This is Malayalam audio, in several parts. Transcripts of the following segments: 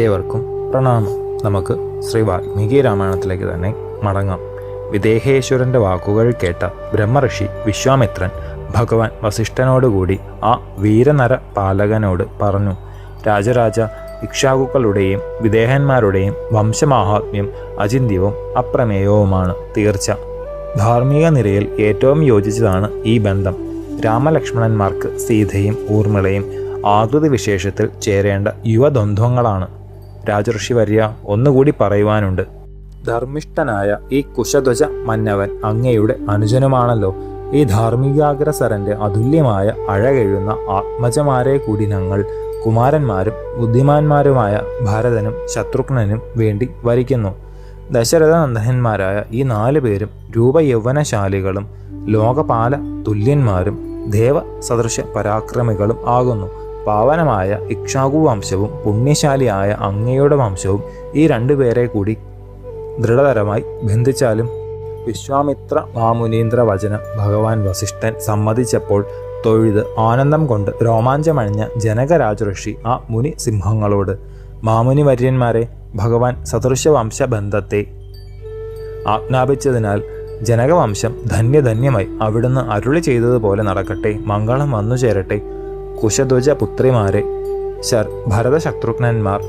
ഏവർക്കും പ്രണാമം. നമുക്ക് ശ്രീ വാൽമീകി രാമായണത്തിലേക്ക് തന്നെ മടങ്ങാം. വിദേഹേശ്വരന്റെ വാക്കുകൾ കേട്ട ബ്രഹ്മഋഷി വിശ്വാമിത്രൻ ഭഗവാൻ വസിഷ്ഠനോടുകൂടി ആ വീരനര പാലകനോട് പറഞ്ഞു രാജരാജ ഇക്ഷാകുക്കളുടെയും വിദേഹന്മാരുടെയും വംശമാഹാത്മ്യം അചിന്ത്യവും അപ്രമേയവുമാണ് തീർച്ച. ധാർമ്മിക നിരയിൽ ഏറ്റവും യോജിച്ചതാണ് ഈ ബന്ധം. രാമലക്ഷ്മണന്മാർക്ക് സീതയും ഊർമിളയും ആകൃതി വിശേഷത്തിൽ ചേരേണ്ട യുവദ്വന്ദ്വങ്ങളാണ്. രാജഋഷി വര്യ ഒന്നുകൂടി പറയുവാനുണ്ട്. ധർമ്മിഷ്ഠനായ ഈ കുശധ്വജ മന്നവൻ അങ്ങയുടെ അനുജനുമാണല്ലോ. ഈ ധാർമ്മികാഗ്രസരന്റെ അതുല്യമായ അഴകെഴുന്ന ആത്മജമാരെ കൂടി ഞങ്ങൾ കുമാരന്മാരും ബുദ്ധിമാന്മാരുമായ ഭരതനും ശത്രുഘ്നനും വേണ്ടി വരിക്കുന്നു. ദശരഥ നന്ദനന്മാരായ ഈ നാല് പേരും രൂപയൗവനശാലികളും ലോകപാല തുല്യന്മാരും ദേവ സദൃശ പരാക്രമികളും ആകുന്നു. പാവനമായ ഇക്ഷാകു വംശവും പുണ്യശാലിയായ അങ്ങയുടെ വംശവും ഈ രണ്ടുപേരെ കൂടി ദൃഢതരമായി ബന്ധിച്ചാലും വിശ്വാമിത്ര മാമുനീന്ദ്ര വചനം ഭഗവാൻ വസിഷ്ഠൻ സമ്മതിച്ചപ്പോൾ തൊഴുത് ആനന്ദം കൊണ്ട് രോമാഞ്ചമണിഞ്ഞ ജനകരാജ ആ മുനി സിംഹങ്ങളോട് മാമുനി വര്യന്മാരെ ഭഗവാൻ സദൃശ വംശബന്ധത്തെ ആജ്ഞാപിച്ചതിനാൽ ജനകവംശം ധന്യധന്യമായി അവിടുന്ന് അരുളി ചെയ്തതുപോലെ നടക്കട്ടെ മംഗളം വന്നു ചേരട്ടെ കുശധ്വജ പുത്രിമാരെ. ശർ ഭരതശത്രുഘ്നന്മാർ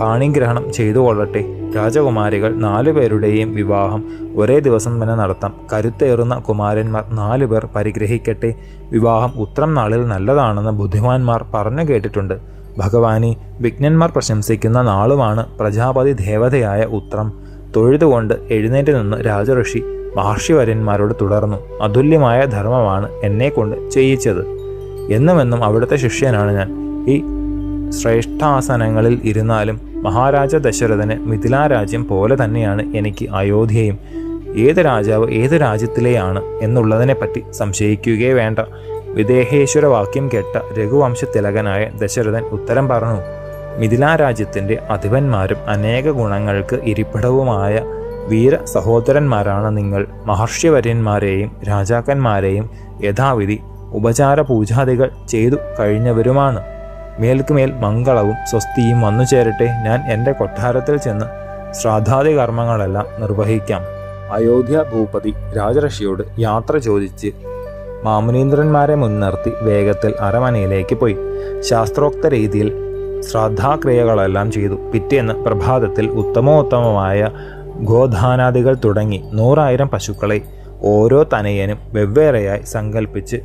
പാണിഗ്രഹണം ചെയ്തു കൊള്ളട്ടെ രാജകുമാരികൾ നാലുപേരുടെയും വിവാഹം ഒരേ ദിവസം തന്നെ നടത്താം. കരുത്തേറുന്ന കുമാരന്മാർ നാലുപേർ പരിഗ്രഹിക്കട്ടെ. വിവാഹം ഉത്രം നാളിൽ നല്ലതാണെന്ന് ബുദ്ധിമാന്മാർ പറഞ്ഞു കേട്ടിട്ടുണ്ട്. ഭഗവാനി വിഘ്നന്മാർ പ്രശംസിക്കുന്ന നാളുമാണ് പ്രജാപതി ദേവതയായ ഉത്രം. തൊഴുതുകൊണ്ട് എഴുന്നേറ്റ് നിന്ന് രാജഋഷി മഹർഷിവര്യന്മാരോട് തുടർന്നു. അതുല്യമായ ധർമ്മമാണ് എന്നെക്കൊണ്ട് ചെയ്യിച്ചത്. എന്നുമെന്നും അവിടുത്തെ ശിഷ്യനാണ് ഞാൻ. ഈ ശ്രേഷ്ഠാസനങ്ങളിൽ ഇരുന്നാലും മഹാരാജ ദശരഥന് മിഥിലാരാജ്യം പോലെ തന്നെയാണ് എനിക്ക് അയോധ്യയും. ഏത് രാജാവ് ഏത് രാജ്യത്തിലെയാണ് എന്നുള്ളതിനെപ്പറ്റി സംശയിക്കുകയേ വേണ്ട. വിദേഹേശ്വര വാക്യം കേട്ട രഘുവംശ തിലകനായ ദശരഥൻ ഉത്തരം പറഞ്ഞു. മിഥിലാരാജ്യത്തിന്റെ അധിപന്മാരും അനേക ഗുണങ്ങൾക്ക് ഇരിപ്പിടവുമായ വീര സഹോദരന്മാരാണ് നിങ്ങൾ. മഹർഷിവര്യന്മാരെയും രാജാക്കന്മാരെയും യഥാവിധി ഉപചാര പൂജാദികൾ ചെയ്തു കഴിഞ്ഞവരുമാണ്. മേൽക്കുമേൽ മംഗളവും സ്വസ്തിയും വന്നു ചേരട്ടെ. ഞാൻ എന്റെ കൊട്ടാരത്തിൽ ചെന്ന് ശ്രാദ്ധാദി കർമ്മങ്ങളെല്ലാം നിർവഹിക്കാം. അയോധ്യ ഭൂപതി രാജഋഷിയോട് യാത്ര ചോദിച്ച് മാമുനീന്ദ്രന്മാരെ മുൻനിർത്തി വേഗത്തിൽ അരമനയിലേക്ക് പോയി. ശാസ്ത്രോക്ത രീതിയിൽ ശ്രാദ്ധാക്രിയകളെല്ലാം ചെയ്തു. പിറ്റേന്ന് പ്രഭാതത്തിൽ ഉത്തമോത്തമമായ ഗോധാനാദികൾ തുടങ്ങി നൂറായിരം പശുക്കളെ ഓരോ തനയനും വെവ്വേറെയായി സങ്കല്പിച്ച്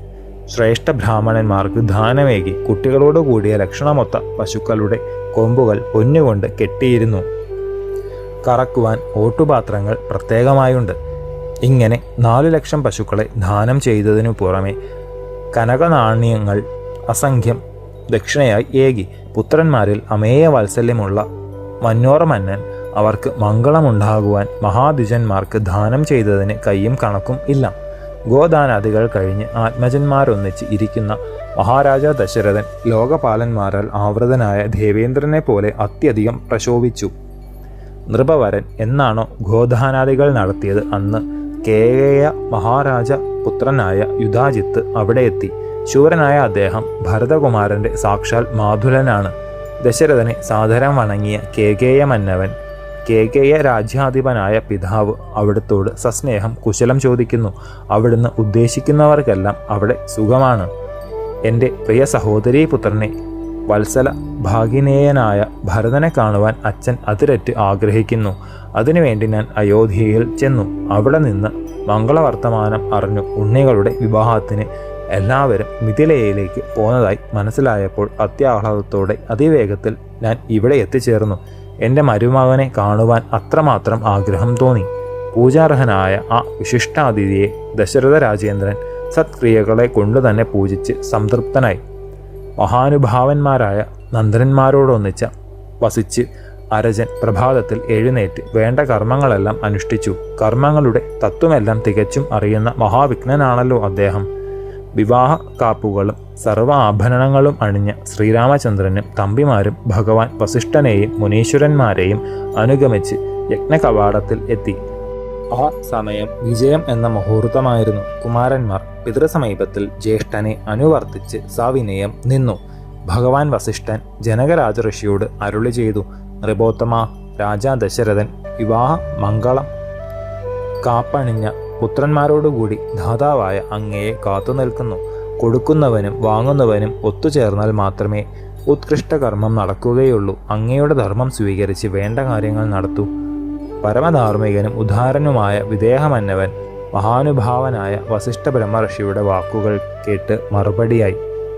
ശ്രേഷ്ഠ ബ്രാഹ്മണന്മാർക്ക് ദാനമേകി കുട്ടികളോട് കൂടിയ ലക്ഷണമൊത്ത പശുക്കളുടെ കൊമ്പുകൾ പൊന്നുകൊണ്ട് കെട്ടിയിരുന്നു. കറക്കുവാൻ ഓട്ടുപാത്രങ്ങൾ പ്രത്യേകമായുണ്ട്. ഇങ്ങനെ നാലു ലക്ഷം പശുക്കളെ ദാനം ചെയ്തതിനു പുറമെ കനകനാണ്യങ്ങൾ അസംഖ്യം ദക്ഷിണയായി ഏകി. പുത്രന്മാരിൽ അമേയ വാത്സല്യമുള്ള മന്നോറ മന്നൻ അവർക്ക് മംഗളമുണ്ടാകുവാൻ മഹാദിജന്മാർക്ക് ദാനം ചെയ്തതിന് കയ്യും കണക്കും ഇല്ല. ഗോദാനാദികൾ കഴിഞ്ഞ് ആത്മജന്മാരൊന്നിച്ച് ഇരിക്കുന്ന മഹാരാജ ദശരഥൻ ലോകപാലന്മാരാൽ ആവൃതനായ ദേവേന്ദ്രനെ പോലെ അത്യധികം പ്രശോഭിച്ചു. നൃപവരൻ എന്നാണോ ഗോദാനാദികൾ നടത്തിയത് അന്ന് കേകയ മഹാരാജ പുത്രനായ യുധാജിത്ത് അവിടെ എത്തി. ശൂരനായ അദ്ദേഹം ഭരതകുമാരന്റെ സാക്ഷാൽ മാധുരനാണ് ദശരഥനെ സാദരം വണങ്ങിയ കേകേയ മന്നവൻ കേകേയ രാജ്യാധിപനായ പിതാവ് അവിടുത്തോട് സസ്നേഹം കുശലം ചോദിക്കുന്നു. അവിടുന്ന് ഉദ്ദേശിക്കുന്നവർക്കെല്ലാം അവിടെ സുഖമാണ്. എന്റെ പ്രിയ സഹോദരീ പുത്രനെ വത്സല ഭാഗിനേയനായ ഭരതനെ കാണുവാൻ അച്ഛൻ അതിരറ്റ് ആഗ്രഹിക്കുന്നു. അതിനുവേണ്ടി ഞാൻ അയോധ്യയിൽ ചെന്നു. അവിടെ നിന്ന് മംഗളവർത്തമാനം അറിഞ്ഞു. ഉണ്ണികളുടെ വിവാഹത്തിന് എല്ലാവരും മിഥിലയിലേക്ക് പോന്നതായി മനസ്സിലായപ്പോൾ അത്യാഹ്ലാദത്തോടെ അതിവേഗത്തിൽ ഞാൻ ഇവിടെ എത്തിച്ചേർന്നു. എന്റെ മരുമകനെ കാണുവാൻ അത്രമാത്രം ആഗ്രഹം തോന്നി. പൂജാർഹനായ ആ വിശിഷ്ടാതിഥിയെ ദശരഥ രാജേന്ദ്രൻ സത്ക്രിയകളെ കൊണ്ടുതന്നെ പൂജിച്ച് സംതൃപ്തനായി. മഹാനുഭാവന്മാരായ നന്ദനന്മാരോടൊന്നിച്ച വസിച്ച് അരജൻ പ്രഭാതത്തിൽ എഴുന്നേറ്റ് വേണ്ട കർമ്മങ്ങളെല്ലാം അനുഷ്ഠിച്ചു. കർമ്മങ്ങളുടെ തത്വമെല്ലാം തികച്ചും അറിയുന്ന മഹാവിഘ്നനാണല്ലോ അദ്ദേഹം. വിവാഹ കാപ്പുകളും സർവ ആഭരണങ്ങളും അണിഞ്ഞ ശ്രീരാമചന്ദ്രനും തമ്പിമാരും ഭഗവാൻ വസിഷ്ഠനെയും മുനീശ്വരന്മാരെയും അനുഗമിച്ച് യജ്ഞകവാടത്തിൽ എത്തി. ആ സമയം വിജയം എന്ന മുഹൂർത്തമായിരുന്നു. കുമാരന്മാർ പിതൃസമീപത്തിൽ ജ്യേഷ്ഠനെ അനുവർത്തിച്ച് സവിനയം നിന്നു. ഭഗവാൻ വസിഷ്ഠൻ ജനകരാജ ഋഷിയോട് അരുളി ചെയ്തു നൃപോത്തമ രാജാ ദശരഥൻ വിവാഹ മംഗളം. കാപ്പണിഞ്ഞ പുത്രന്മാരോടുകൂടി ധാതാവായ അങ്ങയെ കാത്തുനിൽക്കുന്നു കൊടുക്കുന്നവനും വാങ്ങുന്നവനും ഒത്തുചേർന്നാൽ മാത്രമേ ഉത്കൃഷ്ട കർമ്മം നടക്കുകയുള്ളൂ. അങ്ങയുടെ ധർമ്മം സ്വീകരിച്ച് വേണ്ട കാര്യങ്ങൾ നടത്തൂ. പരമധാർമ്മികനും ഉദാരനുമായ വിദേഹമന്നവൻ മഹാനുഭാവനായ വസിഷ്ഠ ബ്രഹ്മർഷിയുടെ വാക്കുകൾ കേട്ട് മറുപടിയായി.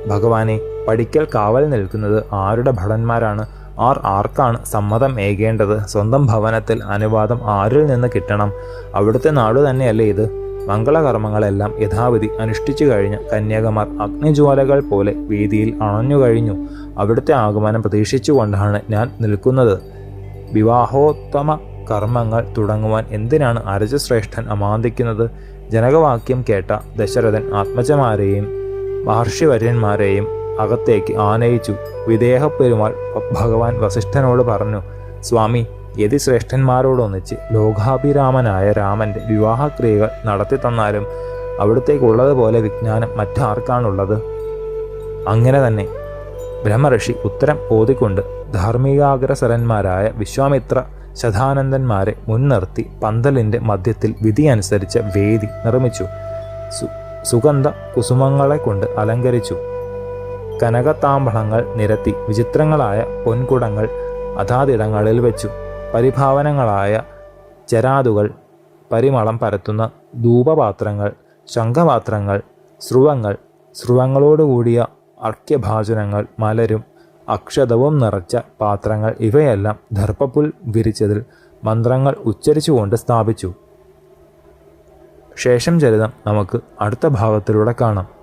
ഭഗവാനെ പഠിക്കൽ കാവൽ നിൽക്കുന്നത് ആരുടെ ഭടന്മാരാണ്? ആർ ആർക്കാണ് സമ്മതം ഏകേണ്ടത്? സ്വന്തം ഭവനത്തിൽ അനുവാദം ആരിൽ നിന്ന് കിട്ടണം? അവിടുത്തെ നാടു തന്നെയല്ലേ ഇത്? മംഗളകർമ്മങ്ങളെല്ലാം യഥാവിധി അനുഷ്ഠിച്ചു കഴിഞ്ഞ കന്യാകുമാർ അഗ്നിജ്വാലകൾ പോലെ വീതിയിൽ അണഞ്ഞു കഴിഞ്ഞു. അവിടുത്തെ ആഗമനം പ്രതീക്ഷിച്ചുകൊണ്ടാണ് ഞാൻ നിൽക്കുന്നത്. വിവാഹോത്തമ കർമ്മങ്ങൾ തുടങ്ങുവാൻ എന്തിനാണ് അരജശ്രേഷ്ഠൻ അമാന്തിക്കുന്നത്? ജനകവാക്യം കേട്ട ദശരഥൻ ആത്മജമാരെയും മഹർഷിവര്യന്മാരെയും അകത്തേക്ക് ആനയിച്ചു. വിദേഹപ്പെരുമാൾ ഭഗവാൻ വസിഷ്ഠനോട് പറഞ്ഞു സ്വാമി യതിശ്രേഷ്ഠന്മാരോടൊന്നിച്ച് ലോകാഭിരാമനായ രാമന്റെ വിവാഹക്രിയകൾ നടത്തി തന്നാലും അവിടത്തേക്കുള്ളതുപോലെ വിജ്ഞാനം മറ്റാർക്കാണുള്ളത്? അങ്ങനെ തന്നെ ബ്രഹ്മഋഷി ഉത്തരം ഓതിക്കൊണ്ട് ധാർമ്മികാഗ്രസരന്മാരായ വിശ്വാമിത്ര ശതാനന്ദന്മാരെ മുൻനിർത്തി പന്തലിന്റെ മധ്യത്തിൽ വിധി അനുസരിച്ച വേദി നിർമ്മിച്ചു. സുഗന്ധ കുസുമങ്ങളെ കൊണ്ട് അലങ്കരിച്ചു. കനകത്താമ്പളങ്ങൾ നിരത്തി വിചിത്രങ്ങളായ പൊൻകുടങ്ങൾ അതാതിടങ്ങളിൽ വെച്ചു. പരിഭാവനങ്ങളായ ചരാതുകൾ പരിമളം പരത്തുന്ന ധൂപപാത്രങ്ങൾ ശംഖപാത്രങ്ങൾ സ്രുവങ്ങൾ സ്രുവങ്ങളോടുകൂടിയ അർക്യഭാചനങ്ങൾ മലരും അക്ഷതവും നിറച്ച പാത്രങ്ങൾ ഇവയെല്ലാം ദർപ്പപ്പുൽ വിരിച്ചതിൽ മന്ത്രങ്ങൾ ഉച്ചരിച്ചുകൊണ്ട് സ്ഥാപിച്ചു. ശേഷം ചരിതം നമുക്ക് അടുത്ത ഭാഗത്തിലൂടെ കാണാം.